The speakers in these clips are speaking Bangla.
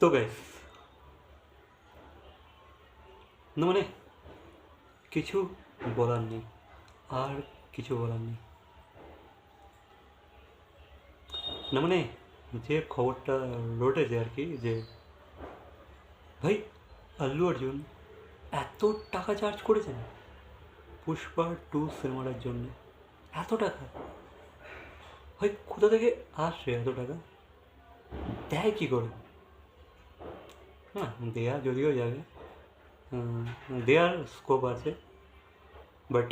তো গাইস। মানে কিছু বলার নেই, আর কিছু বলার নেই। না মানে যে খবরটা রটেছে আর কি, যে ভাই, আল্লু অর্জুন এত টাকা চার্জ করেছেন পুষ্পা টু সিনেমাটার জন্য? এত টাকা? ভাই, কোথা থেকে আসছে এত টাকা? দেয় কী করে? না দেয়া যদিও যাবে দেয়ার স্কোপ আছে বাট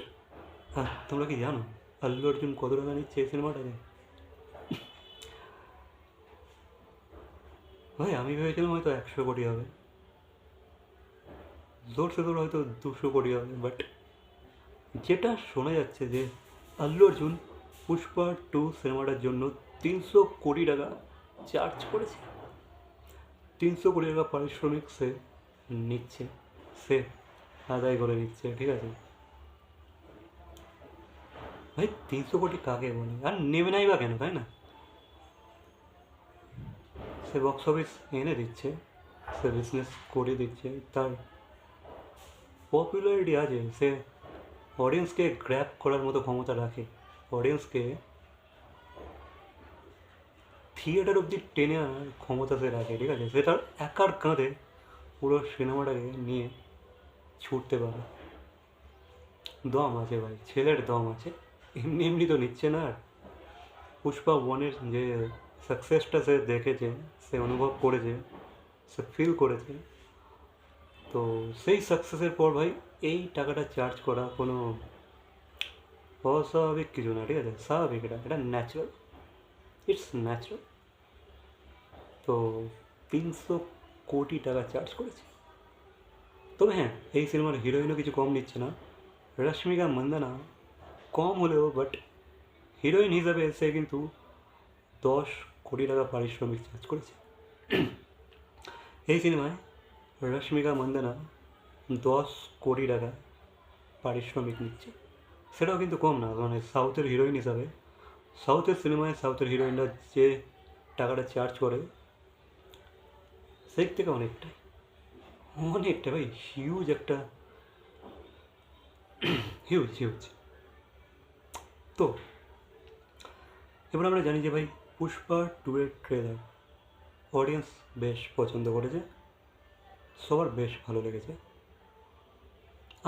হ্যাঁ তোমরা কি জানো আল্লু অর্জুন কত টাকা নিচ্ছে এই সিনেমাটাকে ভাই, আমি ভেবেছিলাম হয়তো একশো কোটি হবে। জোর সে জোর হয়তো দুশো কোটি হবে বাট যেটা শোনা যাচ্ছে যে আল্লু অর্জুন পুষ্পা টু সিনেমাটার জন্য তিনশো কোটি টাকা চার্জ করেছে। তিনশো কোটি টাকা পারিশ্রমিক সে নিচ্ছে। সে আদায় করে নিচ্ছে, ঠিক আছে? ভাই, তিনশো কোটি কাকে বলে? আর নেবে নাই বা কেন, তাই না? সে বক্স অফিস এনে দিচ্ছে, সে বিজনেস করে দিচ্ছে, তার পপুলারিটি আছে। সে অডিয়েন্সকে গ্র্যাপ করার মতো ক্ষমতা রাখে। অডিয়েন্সকে থিয়েটার অবধি টেনে আনার ক্ষমতা সে রাখে, ঠিক আছে? সে তার একার কাঁধে পুরো সিনেমাটাকে নিয়ে ছুটতে পারে। দম আছে ভাই, ছেলের দম আছে। এমনি এমনি তো নিচ্ছে না আর। পুষ্পা ওয়ানের যে সাকসেসটা সে দেখেছে, সে অনুভব করেছে, সে ফিল করেছে। তো সেই সাকসেসের পর ভাই এই টাকাটা চার্জ করা কোনো অস্বাভাবিক কিছু না, ঠিক আছে? স্বাভাবিক এটা এটা ন্যাচারাল ইটস ন্যাচারাল তো তিনশো কোটি টাকা চার্জ করেছে। তবে হ্যাঁ এই সিনেমার হিরোইনও কিছু কম নিচ্ছে না। রশ্মিকা মন্দনা কম হলেও বাট হিরোইন হিসাবে সে কিন্তু দশ কোটি টাকা পারিশ্রমিক চার্জ করেছে। এই সিনেমায় রশ্মিকা মন্দনা দশ কোটি টাকা পারিশ্রমিক নিচ্ছে। সেটাও কিন্তু কম না মানে সাউথের হিরোইন হিসাবে সাউথের সিনেমায় সাউথের হিরোইনরা যে টাকাটা চার্জ করে, সেই থেকে অনেকটাই। অনেকটা ভাই হিউজ একটা হিউজ হিউজ তো, এবার আমরা জানি যে ভাই, পুষ্পা টু এর ট্রেলার অডিয়েন্স বেশ পছন্দ করেছে, সবার বেশ ভালো লেগেছে।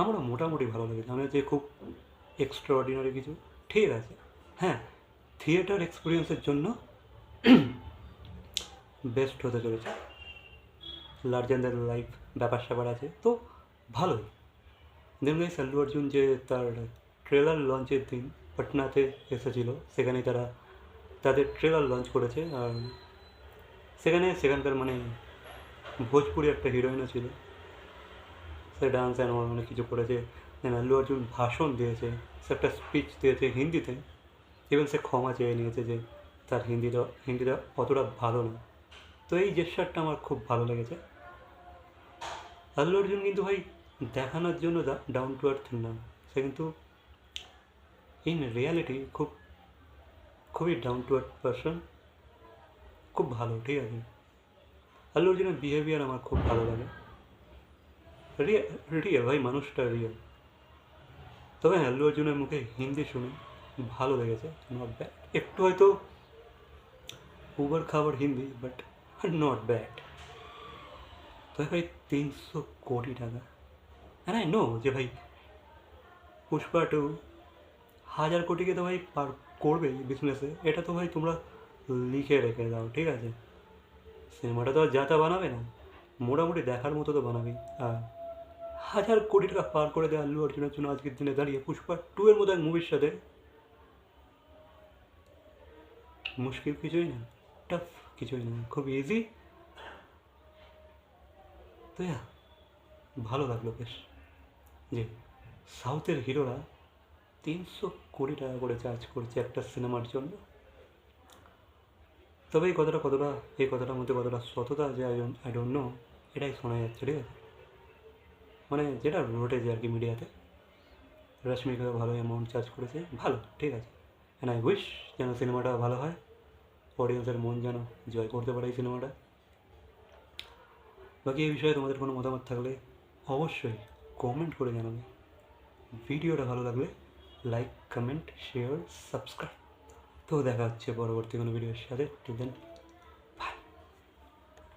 আমরা মোটামুটি ভালো লেগেছে আমরা যে খুব এক্সট্রা অর্ডিনারি কিছু, ঠিক আছে। হ্যাঁ থিয়েটার এক্সপিরিয়েন্সের জন্য বেস্ট হতে চলেছে। লার্জার দ্যান লাইফ ব্যাপার স্যাপার আছে। তো ভালোই। দেন গাইস আল্লু অর্জুন যে তার ট্রেলার লঞ্চের দিন পাটনাতে এসেছিল সেখানে তারা তাদের ট্রেলার লঞ্চ করেছে। আর সেখানে সেখানকার মানে ভোজপুরি একটা হিরোইনও ছিল। সে ডান্স অ্যান্ড অনেক কিছু করেছে। আল্লু অর্জুন ভাষণ দিয়েছে। সে একটা স্পিচ দিয়েছে হিন্দিতে। ইভেন সে ক্ষমা চেয়ে নিয়েছে যে তার হিন্দিটা হিন্দিটা অতটা ভালো না। তো এই জেস্টারটা আমার খুব ভালো লেগেছে। আল্লু অর্জুন কিন্তু ভাই দেখানোর জন্য ডাউন টু আর্থ না। সে কিন্তু ইন রিয়ালিটি খুব খুবই ডাউন টু আর্থ পার্সন খুব ভালো ঠিক আছে? আল্লু অর্জুনের বিহেভিয়ার আমার খুব ভালো লাগে। রিয়া রিয়া ভাই মানুষটা রিয়া তবে হ্যাঁ, আল্লু অর্জুনের মুখে হিন্দি শুনে ভালো লেগেছে নট ব্যাড একটু হয়তো উবার খাবার হিন্দি বাট নট ব্যাড তবে ভাই তিনশো কোটি টাকা। হ্যাঁ আই নো যে ভাই পুষ্পা টু হাজার কোটিকে তো ভাই পার করবে বিজনেসে এটা তো ভাই তোমরা লিখে রেখে দাও, ঠিক আছে? সিনেমাটা তো আর যা তা বানাবে না। মোটামুটি দেখার মতো তো বানাবি আর হাজার কোটি টাকা পার করে দেয় আল্লু অর্জুনের জন্য আজকের দিনে দাঁড়িয়ে পুষ্পা টু এর মতো এক মুভির সাথে। মুশকিল কিছুই না টাফ কিছুই না, খুব ইজি তো ভালো লাগল বেশ। যে সাউথের হিরোরা তিনশো কোটি টাকা করে চার্জ করছে একটা সিনেমার জন্য। তবে এই কথাটা কতটা, এই কথাটার মধ্যে কতটা সততা আছে আই ডোন্ট নো এটাই শোনা যাচ্ছে, ঠিক আছে? মানে যেটা রটেছে আর কি মিডিয়াতে, রশ্মিকা ভালো অ্যামাউন্ট চার্জ করেছে, ভালো, ঠিক আছে। অ্যান্ড আই উইশ যেন সিনেমাটা ভালো হয়। অডিয়েন্সের মন যেন জয় করতে পারে এই সিনেমাটা। বাকি এই বিষয়ে তোমাদের কোনো মতামত থাকলে অবশ্যই কমেন্ট করে জানাবে। ভিডিওটা ভালো লাগলে লাইক কমেন্ট শেয়ার সাবস্ক্রাইব তো দেখা হচ্ছে পরবর্তী কোনো ভিডিওর সাথে। Till then